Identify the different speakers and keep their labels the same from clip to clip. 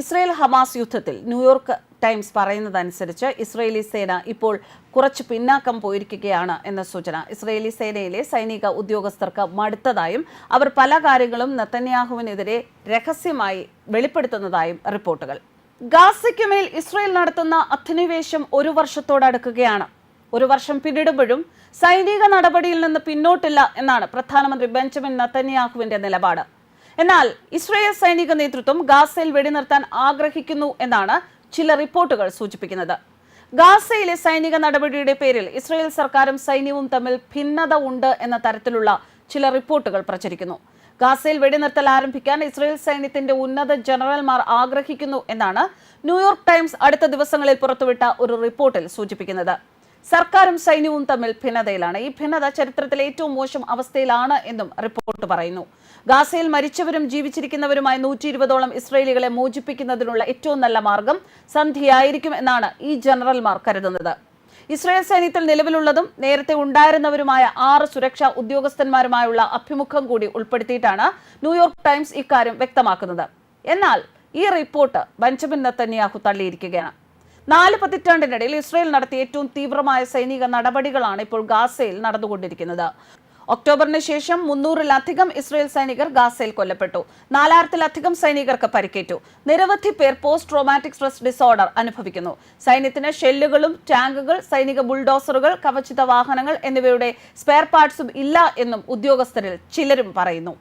Speaker 1: Israel Hamas യുദ്ധത്തിൽ New York Times പറയുന്നതനുസരിച്ച് Israeli സേന ഇപ്പോൾ കുറച്ച് പിന്നാക്കം പോയിരിക്കുകയാണ് എന്ന സൂചന. ഇസ്രയേലി സേനയിലെ സൈനിക ഉദ്യോഗസ്ഥർക്ക് മടുത്തതായും അവർ പല കാര്യങ്ങളും നെത്തന്യാഹുവിനെതിരെ രഹസ്യമായി വെളിപ്പെടുത്തുന്നതായും റിപ്പോർട്ടുകൾ. ഗാസയ്ക്ക് മേൽ ഇസ്രയേൽ നടത്തുന്ന അധിനിവേശം ഒരു വർഷത്തോടടുക്കുകയാണ് ഒരു വർഷം പിന്നിടുമ്പോഴും സൈനിക നടപടിയിൽ നിന്ന് പിന്നോട്ടില്ല എന്നാണ് പ്രധാനമന്ത്രി ബെഞ്ചമിൻ നത്തന്യാഹുവിന്റെ നിലപാട്. എന്നാൽ ഇസ്രായേൽ സൈനിക നേതൃത്വം ഗാസയിൽ വെടിനിർത്താൻ ആഗ്രഹിക്കുന്നു എന്നാണ് ചില റിപ്പോർട്ടുകൾ സൂചിപ്പിക്കുന്നത്. ഗാസയിലെ സൈനിക നടപടിയുടെ പേരിൽ ഇസ്രായേൽ സർക്കാരും സൈന്യവും തമ്മിൽ ഭിന്നത ഉണ്ട് എന്ന തരത്തിലുള്ള ചില റിപ്പോർട്ടുകൾ പ്രചരിക്കുന്നു. ഗാസയിൽ വെടിനിർത്തൽ ആരംഭിക്കാൻ ഇസ്രയേൽ സൈന്യത്തിന്റെ ഉന്നത ജനറൽമാർ ആഗ്രഹിക്കുന്നു എന്നാണ് ന്യൂയോർക്ക് ടൈംസ് അടുത്ത ദിവസങ്ങളിൽ പുറത്തുവിട്ട ഒരു റിപ്പോർട്ടിൽ സൂചിപ്പിക്കുന്നത്. സർക്കാരും സൈന്യവും തമ്മിൽ ഭിന്നതയിലാണ്. ഈ ഭിന്നത ചരിത്രത്തിലെ ഏറ്റവും മോശം അവസ്ഥയിലാണ് എന്നും റിപ്പോർട്ട് പറയുന്നു. ഗാസയിൽ മരിച്ചവരും ജീവിച്ചിരിക്കുന്നവരുമായ നൂറ്റി ഇരുപതോളം ഇസ്രയേലികളെ മോചിപ്പിക്കുന്നതിനുള്ള ഏറ്റവും നല്ല മാർഗം സന്ധിയായിരിക്കും എന്നാണ് ഈ ജനറൽമാർ കരുതുന്നത്. ഇസ്രായേൽ സൈന്യത്തിൽ നിലവിലുള്ളതും നേരത്തെ ഉണ്ടായിരുന്നവരുമായ ആറ് സുരക്ഷാ ഉദ്യോഗസ്ഥന്മാരുമായുള്ള അഭിമുഖം കൂടി ഉൾപ്പെടുത്തിയിട്ടാണ് ന്യൂയോർക്ക് ടൈംസ് ഇക്കാര്യം വ്യക്തമാക്കുന്നത്. എന്നാൽ ഈ റിപ്പോർട്ട് ബഞ്ചമിൻ നത്തന്യാഹു തള്ളിയിരിക്കുകയാണ്. നാല് പതിറ്റാണ്ടിനിടയിൽ ഇസ്രയേൽ നടത്തിയ ഏറ്റവും തീവ്രമായ സൈനിക നടപടികളാണ് ഇപ്പോൾ ഗാസയിൽ നടന്നുകൊണ്ടിരിക്കുന്നത്. ഒക്ടോബറിന് ശേഷം മുന്നൂറിലധികം ഇസ്രയേൽ സൈനികർ ഗാസയിൽ കൊല്ലപ്പെട്ടു. നാലായിരത്തിലധികം സൈനികർക്ക് പരിക്കേറ്റു. നിരവധി പേർ പോസ്റ്റ് ട്രോമാറ്റിക് സ്ട്രെസ് ഡിസോർഡർ അനുഭവിക്കുന്നു. സൈന്യത്തിന് ഷെല്ലുകളും ടാങ്കുകൾ സൈനിക ബുൾഡോസറുകൾ കവചിത വാഹനങ്ങൾ എന്നിവയുടെ സ്പെയർ പാർട്സും ഇല്ല എന്നും ഉദ്യോഗസ്ഥരിൽ ചിലരും പറയുന്നു.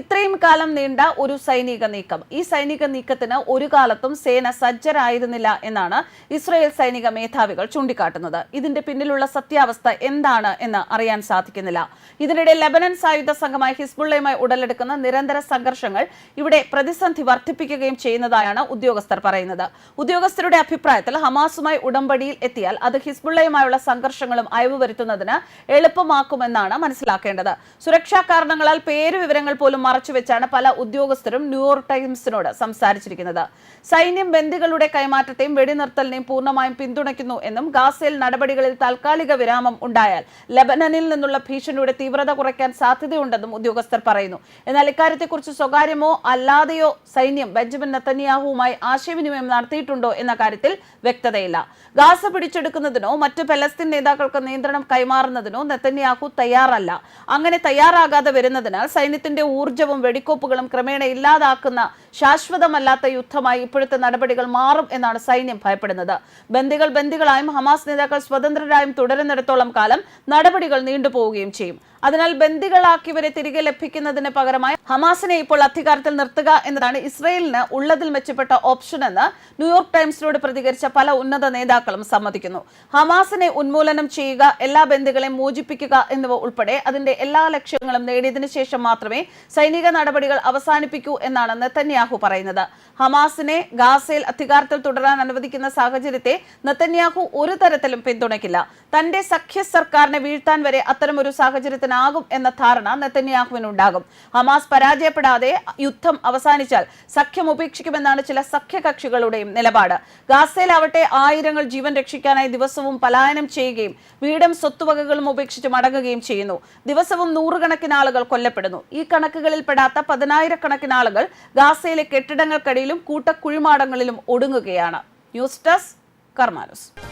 Speaker 1: ഇത്രയും കാലം നീണ്ട ഒരു സൈനിക നീക്കം. ഈ സൈനിക നീക്കത്തിന് ഒരു കാലത്തും സേന സജ്ജരായിരുന്നില്ല എന്നാണ് ഇസ്രയേൽ സൈനിക മേധാവികൾ ചൂണ്ടിക്കാട്ടുന്നത്. ഇതിന്റെ പിന്നിലുള്ള സത്യാവസ്ഥ എന്താണ് എന്ന് അറിയാൻ സാധിക്കുന്നില്ല. ഇതിനിടെ ലബനൻ സായുധ സംഘമായ ഹിസ്ബുള്ളയുമായി ഉടലെടുക്കുന്ന നിരന്തര സംഘർഷങ്ങൾ ഇവിടെ പ്രതിസന്ധി വർദ്ധിപ്പിക്കുകയും ചെയ്യുന്നതായാണ് ഉദ്യോഗസ്ഥർ പറയുന്നത്. ഉദ്യോഗസ്ഥരുടെ അഭിപ്രായത്തിൽ ഹമാസുമായി ഉടമ്പടിയിൽ എത്തിയാൽ അത് ഹിസ്ബുള്ളയുമായുള്ള സംഘർഷങ്ങളും അയവ് വരുത്തുന്നതിന് എളുപ്പമാക്കുമെന്നാണ് മനസ്സിലാക്കേണ്ടത്. സുരക്ഷാ കാരണങ്ങളാൽ പേര് വിവരങ്ങൾ പോലും മറച്ചുവെച്ചാണ് പല ഉദ്യോഗസ്ഥരും ന്യൂയോർക്ക് ടൈംസിനോട് സംസാരിച്ചിരിക്കുന്നത്. സൈന്യം ബന്ദികളുടെ കൈമാറ്റത്തെയും വെടിനിർത്തലിനെയും പൂർണമായും പിന്തുണയ്ക്കുന്നു എന്നും ഗാസയിൽ നടപടികളിൽ താൽക്കാലിക വിരാമം ഉണ്ടായാൽ ലബനനിൽ നിന്നുള്ള ഭീഷണിയുടെ തീവ്രത കുറയ്ക്കാൻ സാധ്യതയുണ്ടെന്നും ഉദ്യോഗസ്ഥർ പറയുന്നു. എന്നാൽ ഇക്കാര്യത്തെക്കുറിച്ച് സ്വകാര്യമോ അല്ലാതെയോ സൈന്യം ബെഞ്ചമിൻ നെത്തന്യാഹുവുമായി ആശയവിനിമയം നടത്തിയിട്ടുണ്ടോ എന്ന കാര്യത്തിൽ വ്യക്തതയില്ല. ഗാസ പിടിച്ചെടുക്കുന്നതിനോ മറ്റു പലസ്തീൻ നേതാക്കൾക്ക് നിയന്ത്രണം കൈമാറുന്നതിനോ നെത്തന്യാഹു തയ്യാറല്ല. അങ്ങനെ തയ്യാറാകാതെ വരുന്നതിനാൽ സൈന്യത്തിന്റെ ഊർജവും വെടിക്കോപ്പുകളും ക്രമേണ ഇല്ലാതാക്കുന്ന ശാശ്വതമല്ലാത്ത യുദ്ധമായി ഇപ്പോഴത്തെ നടപടികൾ മാറും എന്നാണ് സൈന്യം ഭയപ്പെടുന്നത്. ബന്ദികൾ ബന്ദികളായും ഹമാസ് നേതാക്കൾ സ്വതന്ത്രരായും തുടരുന്നിടത്തോളം കാലം നടപടികൾ നീണ്ടുപോവുകയും ചെയ്യും. അതിനാൽ ബന്ദികളാക്കിയവരെ തിരികെ ലഭിക്കുന്നതിന് പകരമായി ഹമാസിനെ ഇപ്പോൾ അധികാരത്തിൽ നിർത്തുക എന്നതാണ് ഇസ്രയേലിന് ഉള്ളതിൽ മെച്ചപ്പെട്ട ഓപ്ഷൻ എന്ന് ന്യൂയോർക്ക് ടൈംസിനോട് പ്രതികരിച്ച പല ഉന്നത നേതാക്കളും സമ്മതിക്കുന്നു. ഹമാസിനെ ഉന്മൂലനം ചെയ്യുക എല്ലാ ബന്ദികളെയും മോചിപ്പിക്കുക എന്നിവ ഉൾപ്പെടെ അതിന്റെ എല്ലാ ലക്ഷ്യങ്ങളും നേടിയതിനു ശേഷം മാത്രമേ സൈനിക നടപടികൾ അവസാനിപ്പിക്കൂ എന്നാണ് നെത്തന്യാഹു പറയുന്നത്. ഹമാസിനെ ഗാസയിൽ അധികാരത്തിൽ തുടരാൻ അനുവദിക്കുന്ന സാഹചര്യത്തെ നെത്തന്യാഹു ഒരു തരത്തിലും പിന്തുണയ്ക്കില്ല. തന്റെ സഖ്യ സർക്കാരിനെ വീഴ്ത്താൻ വരെ അത്തരമൊരു സാഹചര്യത്തിനാകും എന്ന ധാരണ നെത്തന്യാഹുവിനുണ്ടാകും ഹമാസ് പരാജയപ്പെടാതെ യുദ്ധം അവസാനിച്ചാൽ സഖ്യം ഉപേക്ഷിക്കുമെന്നാണ് ചില സഖ്യകക്ഷികളുടെയും നിലപാട്. ഗാസയിലാവട്ടെ ആയിരങ്ങൾ ജീവൻ രക്ഷിക്കാനായി ദിവസവും പലായനം ചെയ്യുകയും വീടും സ്വത്തുവകകളും ഉപേക്ഷിച്ച് മടങ്ങുകയും ചെയ്യുന്നു. ദിവസവും നൂറുകണക്കിന് ആളുകൾ കൊല്ലപ്പെടുന്നു. ഈ കണക്കുകളിൽ പെടാത്ത പതിനായിരക്കണക്കിന് ആളുകൾ ഗാസയിലെ കെട്ടിടങ്ങൾക്കിടയിലും കൂട്ടക്കുഴിമാടങ്ങളിലും ഒടുങ്ങുകയാണ്. News desk കർമാനൂസ്.